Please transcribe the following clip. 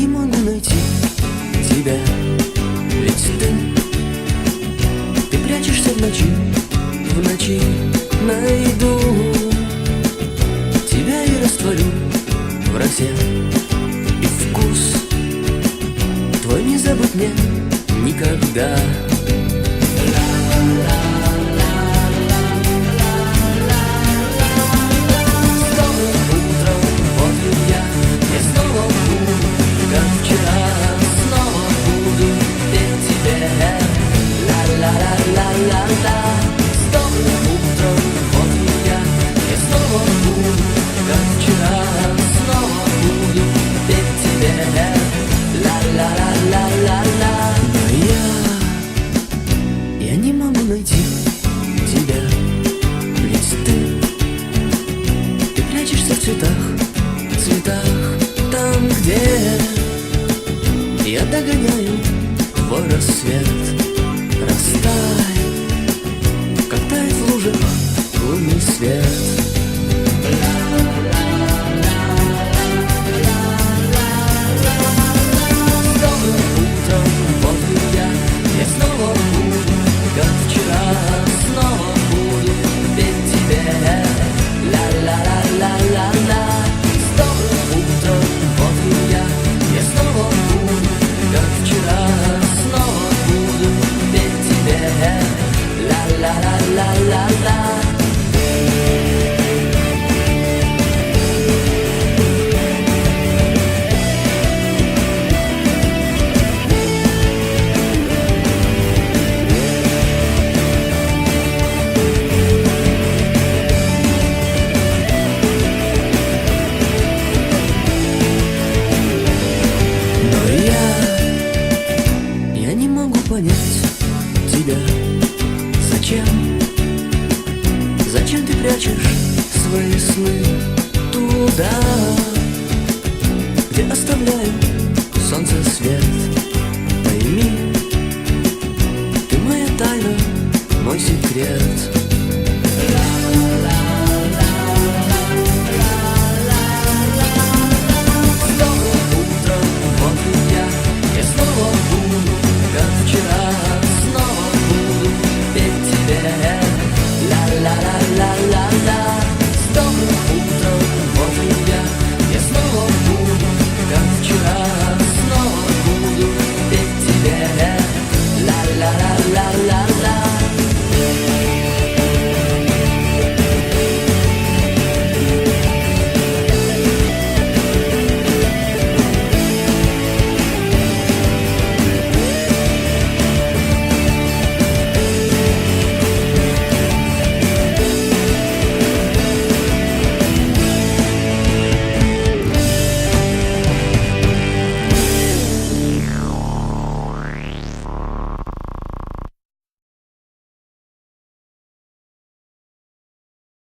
не могу найти тебя Ведь ты, ты прячешься в ночи В ночи найду. Тебя и растворю в росе И вкус твой не забыть мне никогда Ла-ла-ла-ла-ла-ла. Снова утром, вот и я, я снова буду, как вчера, снова буду петь тебе. Ла-ла-ла-ла-ла-ла. Я, я не могу найти тебя, ведь ты ты прячешься в цветах, цветах Там, где я догоняю твой рассвет зачем ты прячешь свои сны туда Где оставляю солнце свет? Пойми, ты моя тайна, мой секрет la la